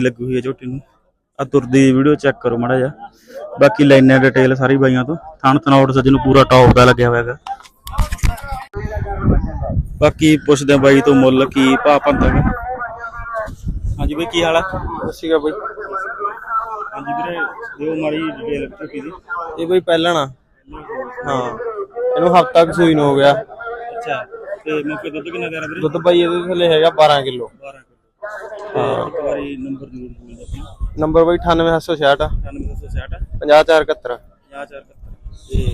ਲੱਗੀ ਹੋਈ ਹੈ ਝੋਟੀ ਨੂੰ। ਆ ਤੁਰਦੀ ਵੀਡੀਓ ਚੈੱਕ ਕਰੋ ਮਾੜਾ ਜਿਹਾ। ਬਾਕੀ ਲੈਣੇ ਡਿਟੇਲ ਸਾਰੀ ਬਾਈਆਂ ਤੋਂ। ਥਣ ਤਨੌੜ ਸੱਜ ਨੂੰ ਪੂਰਾ ਟੌਪ ਦਾ ਲੱਗਿਆ ਹੋਇਆ ਹੈਗਾ। ਬਾਕੀ ਪੁੱਛਦੇ ਆ ਬਾਈ ਤੋਂ ਮੁੱਲ ਕੀ ਭਾਅ ਪੰਦਾ ਹੈਗਾ। ਹਾਂਜੀ ਬਾਈ ਕੀ ਹਾਲ ਆ? ਸੀਗਾ ਬਈ। ਹਾਂਜੀ ਵੀਰੇ ਦਿਓ ਮਾੜੀ ਡਿਟੇਲ ਝੋਟੀ ਦੀ। ਇਹ ਬਈ ਪਹਿਲਾਂ ਨਾ। ਹਾਂ ਇਹਨੂੰ ਹਫਤਾ ਕੁ ਸੂਈ ਨੂੰ ਹੋ ਗਿਆ। ਅੱਛਾ ਤੇ ਮੌਕੇ ਦੁੱਧ ਕਿੰਨਾ ਦੇ ਰਿਹਾ ਵੀਰੇ? ਦੁੱਧ ਬਾਈ ਇਹਦੇ ਥੱਲੇ ਹੈਗਾ 12 ਕਿਲੋ। 12 ਕਿਲੋ। ਨੰਬਰ ਜ਼ਰੂਰ ਬੋਲ ਦਿਓ ਆਪਣਾ ਨੰਬਰ ਬਈ 98766 9767 50471 54 ਤੇ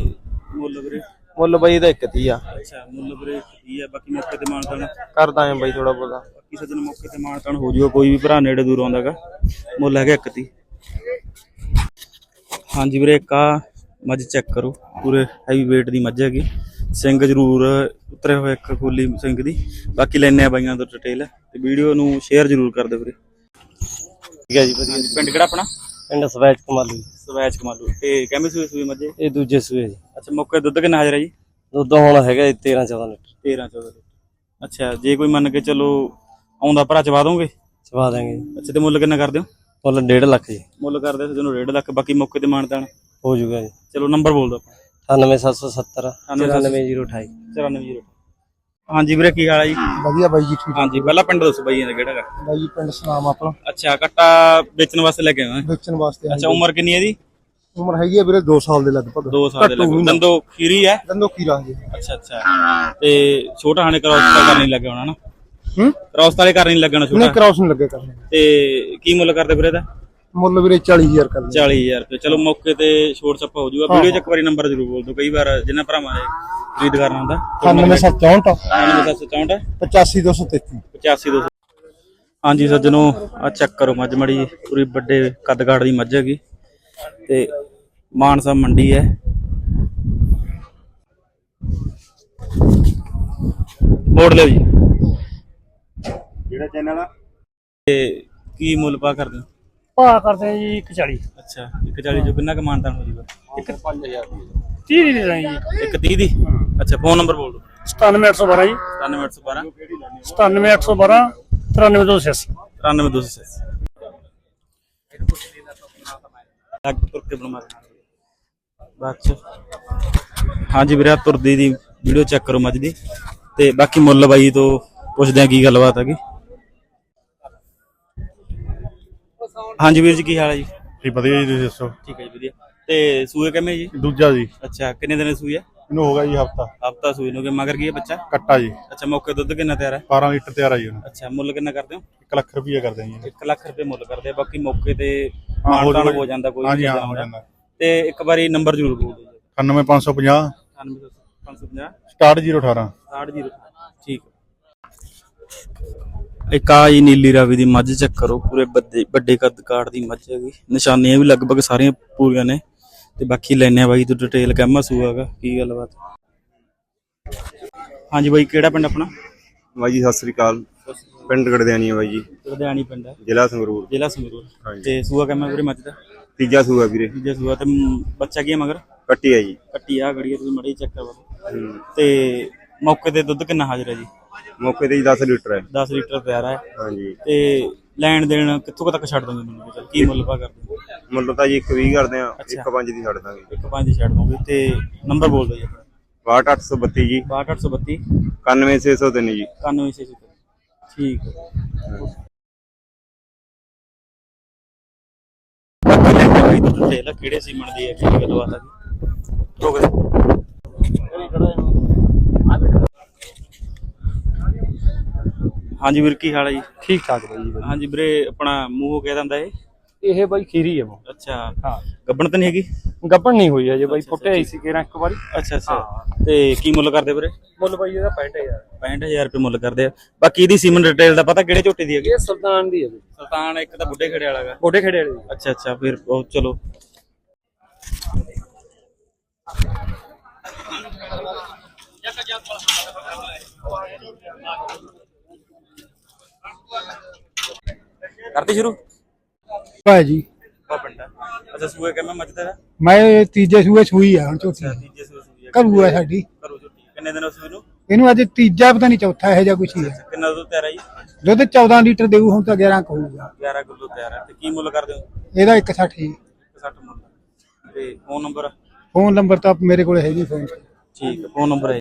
ਮੁੱਲ ਵੀਰੇ? ਮੁੱਲ ਬਈ 31 ਆ। ਅੱਛਾ ਮੁੱਲ ਵੀਰੇ ਕੀ ਹੈ ਬਾਕੀ ਮੌਕੇ ਤੇ ਮਾਨਤਾਨ? ਕਰਦਾ ਆਂ ਬਈ ਥੋੜਾ ਬਹੁਤਾ। ਬਾਕੀ ਸੱਜਣ ਮੌਕੇ ਤੇ ਮਾਨਤਾਨ ਹੋ ਜੂਗਾ ਕੋਈ ਵੀ ਭਰਾ ਨੇੜੇ ਦੂਰ ਆਉਂਦਾਗਾ। ਮੁੱਲ ਹੈਗਾ 31 ਹਾਂਜੀ ਵੀਰੇ ਇੱਕ ਆ ਮੱਝ ਚੈੱਕ ਕਰੋ। ਪੂਰੇ ਹੈਵੀ weight ਦੀ ਮੱਝ ਹੈਗੀ। ਸਿੰਘ ਜ਼ਰੂਰ ਉਤਰੇ ਹੋਏ ਇੱਕ ਖੋਲੀ ਸਿੰਘ ਦੀ। ਬਾਕੀ ਲੈਣੇ ਆ ਬਾਈਆਂ ਤੋਂ ਡਿਟੇਲ ਤੇ ਵੀਡੀਓ ਨੂੰ ਸ਼ੇਅਰ ਜ਼ਰੂਰ ਕਰ ਦਿਓ ਵੀਰੇ। ਠੀਕ ਹੈ ਜੀ ਵਧੀਆ ਪਿੰਡ ਕਿਹੜਾ ਆਪਣਾ? ਪਿੰਡ ਸਵੈਚ ਕਮਾਲੀ ਸਵੈਚ ਕਮਾਲੂ। ਤੇ ਕਿਵੇਂ ਸੂਏ ਸੂਏ ਮੱਝੇ? ਇਹ ਦੂਜੇ ਸੂਏ ਜੀ। ਅੱਛਾ ਮੌਕੇ ਦੁੱਧ ਕਿੰਨਾ ਹਾਜ਼ਰ ਹੈ ਜੀ? ਦੁੱਧ ਹੁਣ ਹੈਗਾ 13 14 ਲੀਟਰ। 13 14 ਲੀਟਰ। ਅੱਛਾ ਜੇ ਕੋਈ ਮੰਨ ਕੇ ਚਲੋ ਆਉਂਦਾ ਭਰਾ ਚਵਾ ਦੋਗੇ? ਚਵਾ ਦਾਂਗੇ ਜੀ। ਅੱਛਾ ਤੇ ਮੁੱਲ ਕਿੰਨਾ ਕਰਦੇ ਹੋ? ਮੁੱਲ 1.5 ਲੱਖ ਜੀ। ਮੁੱਲ ਕਰਦੇ ਜਿਹਨੂੰ 1.5 ਲੱਖ ਬਾਕੀ ਮੌਕੇ ਤੇ ਮਾਨਤਾਨ ਹੋ ਜਾਊਗਾ ਜੀ। ਚਲੋ ਨੰਬਰ ਬੋਲ ਦਿਓ। 98770 99070 94028 94 ਹਾਂਜੀ ਵੀਰੇ ਕੀ ਹਾਲ ਹੈ ਜੀ? ਵਧੀਆ ਬਾਈ ਜੀ ਠੀਕ। ਹਾਂਜੀ ਪਹਿਲਾਂ ਪਿੰਡ ਦੱਸੋ ਬਾਈ ਇਹਦਾ ਕਿਹੜਾ ਹੈਗਾ? ਬਾਈ ਜੀ ਪਿੰਡ ਸਨਾਮ ਆਪਣਾ। ਅੱਛਾ ਕੱਟਾ ਵੇਚਣ ਵਾਸਤੇ ਲੈ ਕੇ ਵੇਚਣ ਵਾਸਤੇ ਅੱਛਾ ਉਮਰ ਕਿੰਨੀ ਹੈ ਇਹਦੀ? ਉਮਰ ਹੈਗੀ ਆ ਵੀਰੇ 2 ਸਾਲ ਦੇ ਲਗਭਗ। 2 ਸਾਲ ਦੇ ਲੱਗੇ ਦੰਦੋ ਖੀਰੀ ਹੈ? ਦੰਦੋ ਕੀ ਰਾਹ ਜੀ ਅੱਛਾ ਅੱਛਾ। ਤੇ ਛੋਟਾ ਹਾਣੇ ਕ੍ਰਾਸ ਤਾਂ ਕਰਨੀ ਲੱਗੇ ਹੋਣਾ ਨਾ ਹੂੰ? ਕ੍ਰਾਸ ਤਾਲੇ ਕਰਨੀ ਲੱਗਣਾ ਨਹੀਂ ਛੋਟਾ। ਕਰਾਉਸ ਨਹੀਂ ਲੱਗੇ ਕਰਨੇ। ਤੇ ਕੀ ਮੁੱਲ ਕਰਦੇ ਵੀਰੇ ਦਾ ਮੁੱਲ ਵੀਰੇ 40000 ਕਰ 40000 ਰੁਪਏ। ਚਲੋ ਮੌਕੇ ਤੇ ਛੋਟ ਛੱਪਾ ਹੋ ਜਾਊਗਾ। ਵੀਡੀਓ ਚ ਇੱਕ ਵਾਰੀ ਨੰਬਰ ਜ਼ਰੂਰ ਬੋਲ ਦਿਓ। ਕਈ ਵਾਰ ਜਿੰਨਾ ਭਰਾਵਾਂ ਨੇ ਖਰੀਦ ਕਰਨਾ ਹੁੰਦਾ 9764 9764 85233 85200 ਹਾਂਜੀ ਸੱਜਣੋ ਆ ਚੈੱਕ ਕਰੋ ਮੱਝ ਮੜੀ ਪੂਰੀ ਵੱਡੇ ਕੱਦਗਾੜ ਦੀ ਮੱਝ ਹੈਗੀ। ਤੇ ਮਾਨਸਾ ਮੰਡੀ ਹੈ। ਮੋੜ ਲਿਓ ਜੀ। ਜਿਹੜਾ ਚੈਨਲ ਆ? ਤੇ ਕੀ ਮੁੱਲ ਪਾ ਕਰਦੇ ਹੋ? ਭਾਅ ਕਰਦੇ ਆ ਜੀ 140 ਅੱਛਾ 140 ਜੋ ਕਿੰਨਾ ਕੁ ਮਾਨਤਾਨ ਹੋ ਜੂਗਾ? 30 ਦੀ ਦੇ ਦਾਂਗੇ ਜੀ। ਇੱਕ 30 ਦੀ? ਅੱਛਾ ਫੋਨ ਨੰਬਰ ਬੋਲ ਦਿਓ। 97812 ਜੀ। 9812 97812 93286 93280 ਲੱਗ ਤੁਰ ਕੇ ਬਣਵਾ ਬਾਅਦ ਚ ਹਾਂਜੀ ਵੀਰੇ ਤੁਰਦੀ ਦੀ ਵੀਡੀਓ ਚੈੱਕ ਕਰੋ ਮੱਝ ਦੀ। ਤੇ ਬਾਕੀ ਮੁੱਲ ਬਾਈ ਤੋਂ ਪੁੱਛਦੇ ਆ ਕੀ ਗੱਲਬਾਤ ਹੈਗੀ। ਹਾਂਜੀ ਵੀਰ ਜੀ ਕੀ ਹਾਲ ਹੈ ਜੀ? ਜੀ ਵਧੀਆ ਜੀ ਤੁਸੀਂ ਦੱਸੋ? ਠੀਕ ਹੈ ਜੀ ਵਧੀਆ। ਤੇ ਸੂਏ ਕਿਵੇਂ ਜੀ? ਦੂਜਾ ਜੀ। ਅੱਛਾ ਕਿੰਨੇ ਦਿਨ ਸੂਈ ਹੈ ਇਹਨੂੰ ਹੋ ਗਿਆ ਜੀ ਹਫਤਾ। ਹਫਤਾ ਸੂਈ ਨੂੰ ਕਿ ਮਗਰ ਕੀ ਹੈ ਬੱਚਾ? ਕੱਟਾ ਜੀ। ਅੱਛਾ ਮੌਕੇ ਦੁੱਧ ਕਿੰਨਾ ਤਿਆਰ ਹੈ? 12 ਲੀਟਰ ਤਿਆਰ ਆ ਜੀ ਉਹਨੂੰ। ਅੱਛਾ ਮੁੱਲ ਕਿੰਨਾ ਕਰਦੇ ਹੋ? 1 ਲੱਖ ਰੁਪਈਆ ਕਰਦੇ ਆ ਜੀ 1 ਲੱਖ ਰੁਪਏ ਮੁੱਲ ਕਰਦੇ ਆ। ਬਾਕੀ ਮੌਕੇ ਤੇ ਹਾਂ, ਹੋ ਜਾਂਦਾ ਕੋਈ ਹਾਂਜੀ ਹਾਂ ਹੋ। ਜਾਂਦਾ। ਤੇ ਇੱਕ ਵਾਰੀ ਨੰਬਰ ਜ਼ਰੂਰ ਬੋਲ ਦਿਓ 98550 98550 ਸਟਾਰਟ 018 60 ਠੀਕ ਇੱਕ ਆ ਜੀ ਨੀਲੀ ਰਾਵੀ ਦੀ ਮੱਝ ਚੈੱਕ ਕਰੋ ਪੂਰੇ ਵੱਡੇ ਵੱਡੇ ਕੱਦ ਕਾਠ ਦੀ ਮੱਝ ਹੈਗੀ। ਨਿਸ਼ਾਨੀਆਂ ਵੀ ਲਗਭਗ ਸਾਰੀਆਂ ਪੂਰੀਆਂ ਨੇ। ਤੇ ਬਾਕੀ ਲੈਣੇ ਆ ਬਾਈ ਤੋਂ ਡਿਟੇਲ ਕਹਿਮਾ ਸੂਆਗਾ ਕੀ ਗੱਲਬਾਤ? ਹਾਂਜੀ ਬਾਈ ਕਿਹੜਾ ਪਿੰਡ ਆਪਣਾ? ਬਾਈ ਜੀ ਸਤਿ ਸ੍ਰੀ ਅਕਾਲ। ਪਿੰਡ ਗੜਦਿਆਣੀ ਹੈ ਬਾਈ ਜੀ। ਲੁਧਿਆਣੀ ਪਿੰਡ ਹੈ। ਜ਼ਿਲ੍ਹਾ ਸੰਗਰੂਰ। ਜ਼ਿਲ੍ਹਾ ਸੰਗਰੂਰ। ਹਾਂਜੀ। ਤੇ ਸੂਆ ਕਹਿਮਾ ਵੀਰੇ ਮੱਝ ਦਾ? ਤੀਜਾ ਸੂਆ ਵੀਰੇ। ਦੂਜਾ ਸੂਆ ਤੇ ਮ- ਬੱਚਾ ਕੀ ਹੈ ਮਗਰ? ਕੱਟੀ ਹੈ ਜੀ। ਕੱਟੀ ਆ ਗੜੀ ਤੁਸੀਂ ਮੜੀ ਚੈੱਕ ਕਰਵਾ ਹੂੰ। ਤੇ ਮੌਕੇ ਤੇ ਦੁੱਧ ਕਿੰਨਾ ਹਾਜ਼ਰ ਹੈ ਜੀ? ਮੌਕੇ ਤੇ ਜੀ 10 ਲੀਟਰ ਹੈ। 10 ਲੀਟਰ ਤਿਆਰ ਹੈ। ਹਾਂਜੀ। ਤੇ ਲੈਣ ਦੇਣ ਕਿੱਥੋਂ ਕੁ ਤੱਕ ਛੱਡ ਦੋਗੇ ਮੈਨੂੰ ਚੱਲ ਕੀ ਮੁੱਲ ਪਾ ਕਰਦੇ? ਹੋ ਮੁੱਲ ਤਾਂ ਜੀ 120 ਕਰਦੇ ਆ ਅੱਛਾ। 1.5 ਦੀ ਛੱਡ ਦਾਂਗੇ ਇੱਕ ਪੰਜ ਛੱਡ ਦੋਗੇ ਤੇ ਨੰਬਰ ਬੋਲ ਦਿਓ ਜੀ ਆਪਣਾ। 62832 ਜੀ। 62832 91603 ਜੀ। 9163 ਠੀਕ ਹੈ। ਬਾਕੀ ਲੈ ਕਿਹੜੇ ਸੀਮਨ ਦੀ ਹੈ ਕੀ ਗੱਲਬਾਤ ਆ ਜੀ। ਰੋਕ ਦੇ ਹਾਂਜੀ ਵੀਰ ਕੀ ਹਾਲ ਹੈ ਜੀ? ਠੀਕ ਠਾਕ ਬਾਈ ਜੀ ਹਾਂਜੀ ਵੀਰੇ ਆਪਣਾ ਮੂੰਹ ਕਹਿ ਦਿੰਦਾ ਇਹ? ਇਹ ਬਾਈ ਖੀਰੀ ਹੈ ਉਹ ਅੱਛਾ। ਹਾਂ। ਗੱਬਣ ਤਾਂ ਨਹੀਂ ਹੈਗੀ? ਗੱਪਣ ਨਹੀਂ ਹੋਈ ਅਜੇ ਬਾਈ ਫੁੱਟੇ ਆਈ ਸੀ ਕਿਰਾਂ ਇੱਕ ਵਾਰੀ। ਅੱਛਾ ਅੱਛਾ। ਤੇ ਕੀ ਮੁੱਲ ਕਰਦੇ ਵੀਰੇ? ਮੁੱਲ ਬਾਈ ਇਹਦਾ 65000 65000 ਰੁਪਏ ਮੁੱਲ ਕਰਦੇ ਆ। ਬਾਕੀ ਇਹਦੀ ਸੀਮਨ ਡਿਟੇਲ ਦਾ ਪਤਾ ਕਿਹੜੇ ਝੋਟੇ ਦੀ ਹੈਗੀ? ਇਹ ਸੁਲਤਾਨ ਦੀ ਹੈ ਬਾਈ ਸੁਲਤਾਨ ਇੱਕ ਤਾਂ ਬੁੱਢੇ ਖੜੇ ਵਾਲਾ ਗਾ। ਗੋਡੇ ਖੇੜੇ ਵਾਲੀ। ਅੱਛਾ ਅੱਛਾ ਫਿਰ ਉਹ ਚਲੋ। ਕਰਤੀ ਸ਼ੁਰੂ? ਭਾਈ ਜੀ ਪਾ ਪਿੰਡਾ ਅੱਛਾ ਸੂਏ ਕਿਵੇਂ ਮੱਚਦਾ ਹੈ ਮੈਂ ਤੀਜੇ ਸੂਏ ਸੂਈ ਆ ਹੁਣ ਤੀਜੇ ਸੂਏ ਸੂਈ ਹੈ ਘਰੂ ਆ ਸਾਡੀ। ਕਰੋ ਝੋਟੀ ਕਿੰਨੇ ਦਿਨ ਉਸ ਨੂੰ? ਇਹਨੂੰ ਅੱਜ ਤੀਜਾ ਪਤਾ ਨਹੀਂ ਚੌਥਾ ਇਹੋ ਜਿਹਾ ਕੁਛ ਹੀ ਹੈ ਕਿੰਨਾ ਦੁੱਧ ਤਿਆਰ ਹੈ ਜੀ? ਦੁੱਧ 14 ਲੀਟਰ ਦੇਊ ਹੁਣ ਤਾਂ 11 ਕਹੂਗਾ 11 ਕਿਲੋ ਤਿਆਰ ਹੈ ਤੇ ਕੀ ਮੁੱਲ ਕਰਦੇ ਹੋ? ਇਹਦਾ 160 ਜੀ 60 ਮੁੱਲ। ਤੇ ਫੋਨ ਨੰਬਰ ਫੋਨ ਨੰਬਰ ਤਾਂ ਮੇਰੇ ਕੋਲ ਹੈ ਜੀ ਫੋਨ ਠੀਕ ਫੋਨ ਨੰਬਰ ਹੈ।